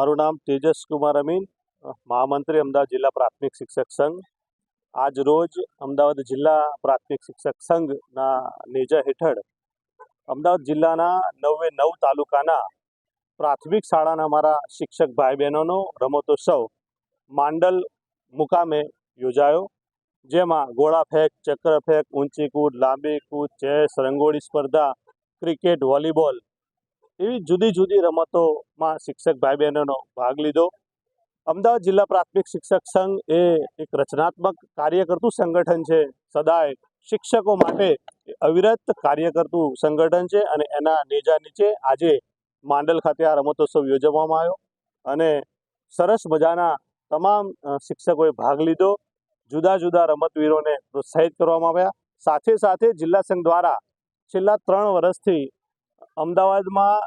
મારું નામ તેજસ કુમાર અમીન મહામંત્રી અમદાવાદ જિલ્લા પ્રાથમિક શિક્ષક સંઘ. આજ રોજ અમદાવાદ જિલ્લા પ્રાથમિક શિક્ષક સંઘના નેજા હેઠળ અમદાવાદ જિલ્લાના નવે નવ તાલુકાના પ્રાથમિક શાળાના અમારા શિક્ષક ભાઈ બહેનોનો રમતોત્સવ માંડલ મુકામે યોજાયો, જેમાં ગોળા ફેંક ચક્ર ફેંક ઊંચી કૂદ, લાંબી કૂદ, ચેસ, રંગોળી સ્પર્ધા, ક્રિકેટ, વોલીબોલ એવી જુદી જુદી રમતોમાં શિક્ષક ભાઈ બહેનોનો ભાગ લીધો. અમદાવાદ જિલ્લા પ્રાથમિક શિક્ષક સંઘ એ એક રચનાત્મક કાર્ય કરતું સંગઠન છે. સદાય શિક્ષકો માટે અવિરત કાર્ય કરતું સંગઠન છે અને એના નેજા નીચે આજે માંડલ ખાતે આ રમતોત્સવ યોજવામાં આવ્યો અને સરસ મજાના તમામ શિક્ષકોએ ભાગ લીધો. જુદા જુદા રમતવીરોને પ્રોત્સાહિત કરવામાં આવ્યા. સાથે સાથે જિલ્લા સંઘ દ્વારા છેલ્લા ત્રણ વર્ષથી અમદાવાદમાં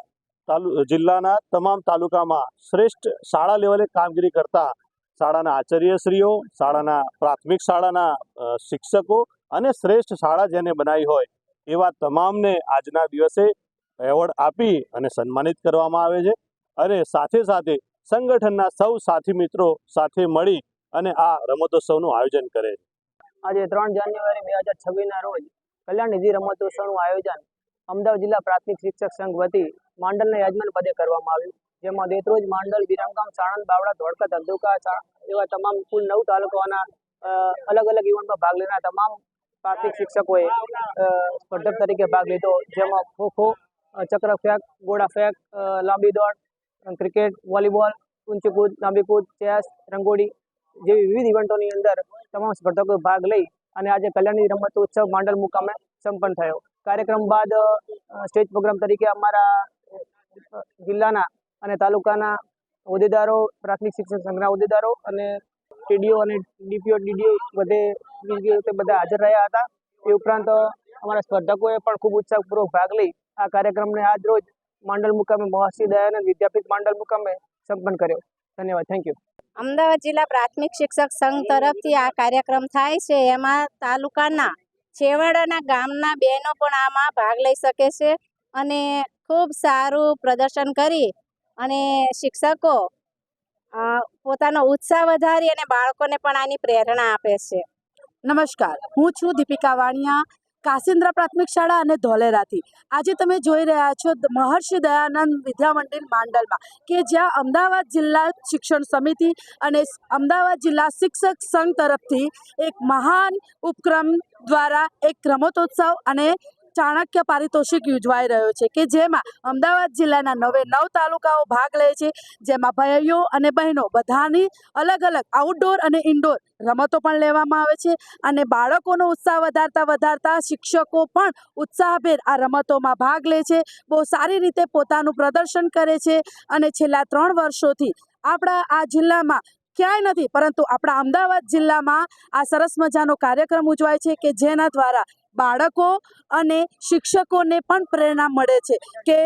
તાલુ, જિલ્લાના તમામ તાલુકામાં શ્રેષ્ઠ શાળા લેવલે કામગીરી કરતા શાળાના આચાર્યશ્રીઓ, શાળાના પ્રાથમિક શાળાના શિક્ષકો અને શ્રેષ્ઠ શાળા જેને બનાવી હોય એવા તમામને આજના દિવસે એવોર્ડ આપી અને સન્માનિત કરવામાં આવે છે. અને સાથે સાથે સંગઠનના સૌ સાથી મિત્રો સાથે મળી અને આ રમતોત્સવનું આયોજન કરે છે. આજે ત્રણ જાન્યુઆરી બે હજાર છવ્વીસના રોજ કલ્યાણ નિધિ રમતોત્સવનું આયોજન અમદાવાદ જિલ્લા પ્રાથમિક શિક્ષક સંઘ વતી માંડલના યજમાન પદે કરવામાં આવ્યું. જેમાં દેતરોજ, માંડલ, વિરમગામ, સાણંદ બાવડા ધોળકા ધંધુકા એવા તમામ કુલ નવ તાલુકાઓના અલગ અલગ ઇવેન્ટમાં ભાગ લેનાર તમામ પ્રાથમિક શિક્ષકોએ સ્પર્ધક તરીકે ભાગ લીધો. જેમાં ખોખો ચક્ર ફેંક, ગોળા ફેંક લાંબી દોડ, ક્રિકેટ, વોલીબોલ ઊંચી કૂદ લાંબી કૂદ ચેસ, રંગોળી જેવી વિવિધ ઇવેન્ટોની અંદર તમામ સ્પર્ધકોએ ભાગ લઈ અને આજે કલ્યાણની રમતોત્સવ માંડલ મુકામે સંપન્ન થયો. કાર્યક્રમ બાદ સ્ટેજ પ્રોગ્રામ તરીકે અમારા જિલ્લાના અને તાલુકાના હોદ્દેદારો, પ્રાથમિક શિક્ષણ સંઘના હોદ્દેદારો અને ટીડીઓ અને ડીપીઓ, ડીડીઓ બધે રીતે બધા હાજર રહ્યા હતા. એ ઉપરાંત અમારા સ્પર્ધકોએ પણ ખૂબ ઉત્સાહપૂર્વક ભાગ લઈ આ કાર્યક્રમને આજ રોજ માંડલ મુકામે મહર્ષિ દયાનંદ વિદ્યાપીઠ માંડલ મુકામે સંપન્ન કર્યો. ધન્યવાદ. થેન્ક યુ અમદાવાદ જિલ્લા પ્રાથમિક શિક્ષક સંઘ તરફથી આ કાર્યક્રમ થાય છે. એમાં તાલુકાના છેવાડાના ગામના બહેનો પણ આમાં ભાગ લઈ શકે છે અને ખૂબ સારું પ્રદર્શન કરી અને શિક્ષકો પોતાનો ઉત્સાહ વધારી અને બાળકોને પણ આની પ્રેરણા આપે છે. નમસ્કાર. હું છું દીપિકા વાણિયા. કાસિન્દ્રા પ્રાથમિક શાળા અને ધોલેરાથી. આજે તમે જોઈ રહ્યા છો મહર્ષિ દયાનંદ વિદ્યા મંદિર માંડલમાં, કે જ્યાં અમદાવાદ જિલ્લા શિક્ષણ સમિતિ અને અમદાવાદ જિલ્લા શિક્ષક સંઘ તરફથી એક મહાન ઉપક્રમ દ્વારા એક રમતોત્સવ અને ચાણક્ય પારિતોષિક યોજવાઈ રહ્યો છે કે જેમાં અમદાવાદ જિલ્લાના નવે નવ તાલુકાઓ ભાગ લે છે. જેમાં ભાઈઓ અને બહેનો બધાની અલગ અલગ આઉટડોર અને ઇન્ડોર રમતો પણ લેવામાં આવે છે અને બાળકોનો ઉત્સાહ વધારતા વધારતા શિક્ષકો પણ ઉત્સાહભેર આ રમતોમાં ભાગ લે છે. બહુ સારી રીતે પોતાનું પ્રદર્શન કરે છે અને છેલ્લા ત્રણ વર્ષોથી આપણા આ જિલ્લામાં ક્યાંય નથી પરંતુ આપણા અમદાવાદ જિલ્લામાં આ સરસ મજાનો કાર્યક્રમ ઉજવાય છે કે જેના દ્વારા બાળકો અને શિક્ષકોને પણ પ્રેરણા મળે છે કે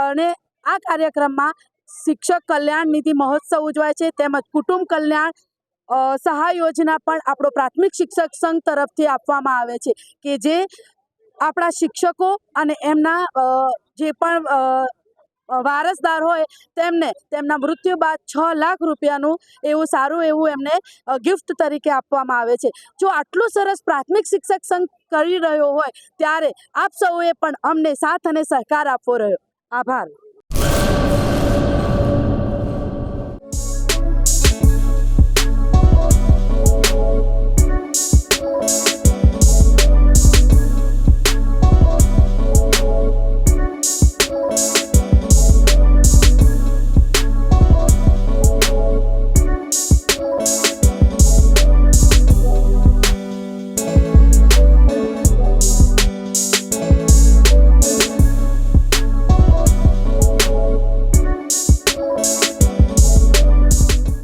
અને આ કાર્યક્રમમાં શિક્ષક કલ્યાણ નિધિ મહોત્સવ ઉજવાય છે, તેમજ કુટુંબ કલ્યાણ સહાય યોજના પણ આપણો પ્રાથમિક શિક્ષક સંઘ તરફથી આપવામાં આવે છે કે જે આપણા શિક્ષકો અને એમના જે પણ વારસદાર હોય, તેમને, તેમના મૃત્યુ બાદ છ લાખ રૂપિયાનું એવું સારું એવું એમને ગિફ્ટ તરીકે આપવામાં આવે છે. જો આટલું સરસ પ્રાથમિક શિક્ષક સંઘ કરી રહ્યો હોય, ત્યારે આપ સૌએ પણ અમને સાથ અને સહકાર આપવો રહ્યો. આભાર.